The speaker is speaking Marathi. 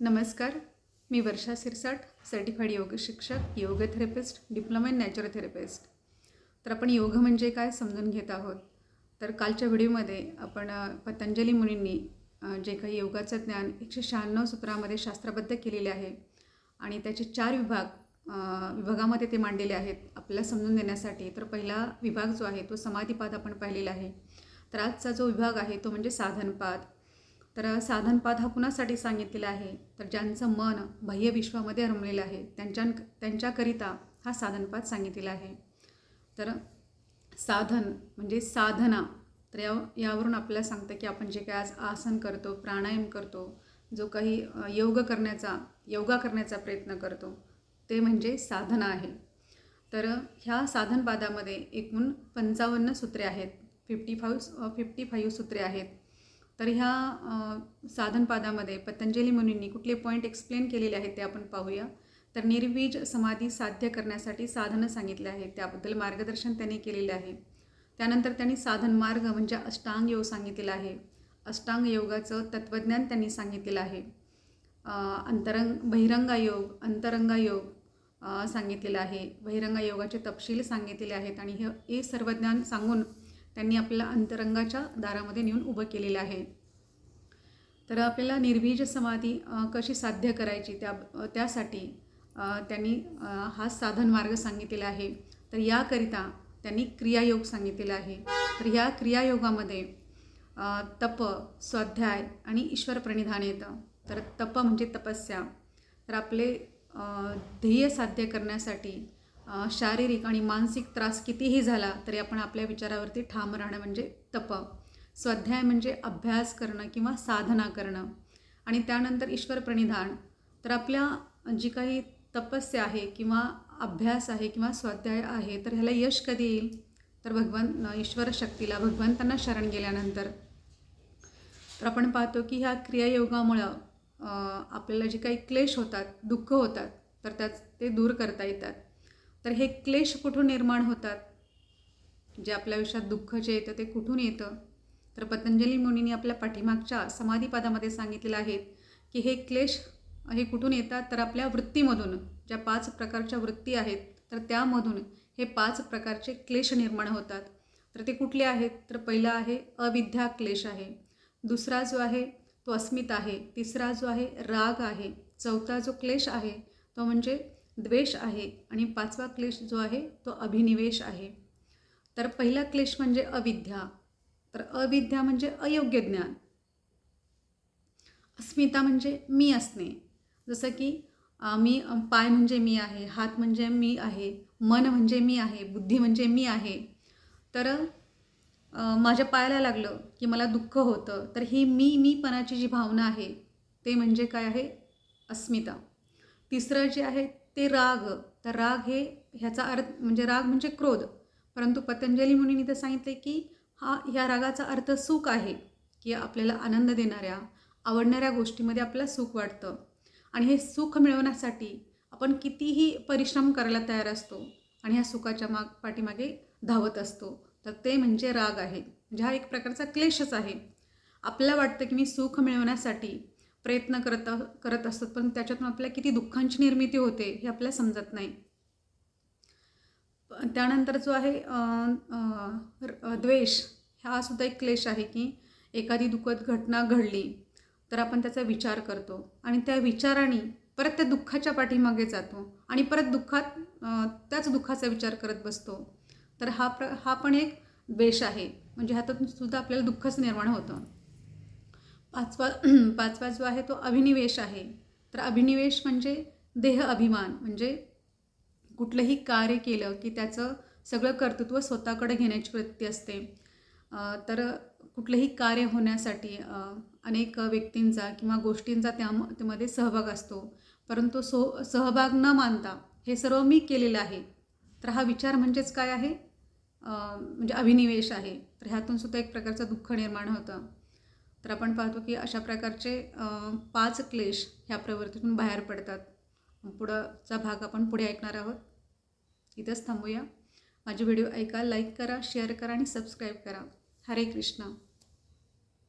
नमस्कार. मी वर्षा सिरसाट सर्टिफाईड योग शिक्षक योग थेरपिस्ट डिप्लोमा इन नॅचरोथेरपिस्ट तर आपण योग म्हणजे काय समजून घेत आहोत? तर कालच्या व्हिडिओमध्ये आपण पतंजली मुनींनी जे काही योगाचं ज्ञान एकशे शहाण्णव सूत्रामध्ये शास्त्रबद्ध केलेले आहे आणि त्याचे चार विभाग विभागामध्ये ते मांडलेले आहेत आपल्याला समजून देण्यासाठी. तर पहिला विभाग जो आहे तो समाधीपाद आपण पाहिलेला आहे. तर आजचा जो विभाग आहे तो म्हणजे साधनपाद. तर साधनपाद हा कुणासाठी सांगितलेला आहे? तर ज्यांचं मन बाह्य विश्वामध्ये रमलेलं आहे त्यांच्या त्यांच्याकरिता हा साधनपाद सांगितलेला आहे. तर साधन म्हणजे साधना. तर या यावरून आपल्याला सांगतं की आपण जे काय आज आसन करतो प्राणायाम करतो जो काही योग करण्याचा योगा करण्याचा प्रयत्न करतो ते म्हणजे साधना आहे. तर ह्या साधनपादामध्ये एकूण पंचावन्न सूत्रे आहेत. फिफ्टी फाईव्ह फिफ्टी फाईव्ह सूत्रे आहेत. तर ह्या साधनपादामध्ये पतंजली मुनींनी कुठले पॉईंट एक्सप्लेन केलेले आहेत ते आपण पाहूया. तर निर्वीज समाधी साध्य करण्यासाठी साधनं सांगितले आहेत. त्याबद्दल मार्गदर्शन त्यांनी केलेले आहे. त्यानंतर त्यांनी साधन मार्ग म्हणजे अष्टांग योग सांगितलेला आहे. अष्टांग योगाचं तत्त्वज्ञान त्यांनी सांगितलेलं आहे. अंतरंग बहिरंगा योग अंतरंगा योग सांगितलेला सांगितलेलं आहे. बहिरंगा योगाचे तपशील सांगितलेले आहेत आणि हे हे सर्व ज्ञान सांगून त्यांनी आपल्याला अंतरंगाच्या दारामध्ये नेऊन उभं केलेलं आहे. तर आपल्याला निर्बीज समाधी कशी साध्य करायची? त्या त्यासाठी त्यांनी हा साधन मार्ग सांगितलेला आहे. तर याकरिता त्यांनी क्रियायोग सांगितलेला आहे. तर ह्या क्रियायोगामध्ये तप स्वाध्याय आणि ईश्वर प्रणिधान येतं. तर तप म्हणजे तपस्या. तर आपले ध्येय साध्य करण्यासाठी शारीरिक आणि मानसिक त्रास कितीही झाला तरी आपण आपल्या विचारावरती ठाम राहणं म्हणजे तप. स्वाध्याय म्हणजे अभ्यास करणं किंवा साधना करणं. आणि त्यानंतर ईश्वर प्रणिधान. तर आपल्या जी काही तपस्या आहे किंवा अभ्यास आहे किंवा स्वाध्याय आहे तर ह्याला यश कधी येईल? तर भगवान ईश्वर शक्तीला भगवंतांना शरण गेल्यानंतर. तर आपण पाहतो की ह्या क्रियायोगामुळं आपल्याला जे काही क्लेश होतात दुःख होतात तर त्याच ते दूर करता येतात. तर हे क्लेश कुठून निर्माण होतात? जे आपल्या आयुष्यात दुःख जे येतं ते कुठून येतं? तर पतंजली मुनींनी आपल्या पाठीमागच्या समाधीपादामध्ये सांगितलेलं आहे की हे क्लेश हे कुठून येतात? तर आपल्या वृत्तीमधून. ज्या पाच प्रकारच्या वृत्ती आहेत तर त्यामधून हे पाच प्रकारचे क्लेश निर्माण होतात. तर ते कुठले आहेत? तर पहिला आहे अविद्या क्लेश आहे. दुसरा जो आहे तो अस्मिता आहे. तिसरा जो आहे राग आहे. चौथा जो क्लेश आहे तो म्हणजे द्वेष आहे आणि पाचवा क्लेश जो आहे तो अभिनिवेश आहे. तर पहिला क्लेश म्हणजे अविद्या. तर अविद्या म्हणजे अयोग्य ज्ञान. अस्मिता म्हणजे मी असणे. जसं की मी पाय म्हणजे मी आहे हात म्हणजे मी आहे मन म्हणजे मी आहे बुद्धी म्हणजे मी आहे. तर माझ्या पायाला लागलं की मला दुःख होतं तर ही मी मीपणाची जी भावना आहे ते म्हणजे काय आहे? अस्मिता. तिसरं जे आहे ते राग. तर राग हे ह्याचा अर्थ म्हणजे राग म्हणजे क्रोध. परंतु पतंजली मुनींनी तर सांगितले की हा ह्या रागाचा अर्थ सुख आहे की आपल्याला आनंद देणाऱ्या आवडणाऱ्या गोष्टीमध्ये आपल्याला सुख वाटतं. आणि हे सुख मिळवण्यासाठी आपण कितीही परिश्रम करायला तयार असतो आणि ह्या सुखाच्या माग पाठीमागे धावत असतो. तर ते म्हणजे राग आहे. म्हणजे हा एक प्रकारचा क्लेशच आहे. आपल्याला वाटतं की मी सुख मिळवण्यासाठी प्रयत्न करत करत असतात. पण त्याच्यातून आपल्याला किती दुःखांची निर्मिती होते हे आपल्याला समजत नाही. त्यानंतर जो आहे द्वेष हा सुद्धा एक क्लेश आहे की एखादी दुःखद घटना घडली तर आपण त्याचा विचार करतो. आणि त्या विचाराने परत त्या दुःखाच्या पाठीमागे जातो आणि परत दुःखात त्याच दुःखाचा विचार करत बसतो. तर हा प्र हा पण एक द्वेष आहे. म्हणजे ह्यातून सुद्धा आपल्याला दुःखच निर्माण होतं. पाचवा पाचवा जो आहे तो अभिनिवेश आहे. तर अभिनिवेश म्हणजे देह अभिमान म्हणजे कुठलंही कार्य केलं की त्याचं सगळं कर्तृत्व स्वतःकडे घेण्याची वृत्ती असते. तर कुठलंही कार्य होण्यासाठी अनेक व्यक्तींचा किंवा गोष्टींचा त्या त्यामध्ये सहभाग असतो. परंतु सो सहभाग न मानता हे सर्व मी केलेलं आहे. तर हा विचार म्हणजेच काय आहे? म्हणजे अभिनिवेश आहे. तर ह्यातून सुद्धा एक प्रकारचं दुःख निर्माण होतं. तर आपण पाहतो की अशा प्रकारचे पाच क्लेश ह्या प्रवृत्तीतून बाहेर पडतात. पुढंचा भाग आपण पुढे ऐकणार आहोत. इथंच थांबूया. माझे व्हिडिओ ऐका लाईक करा शेअर करा आणि सबस्क्राईब करा. हरे कृष्णा.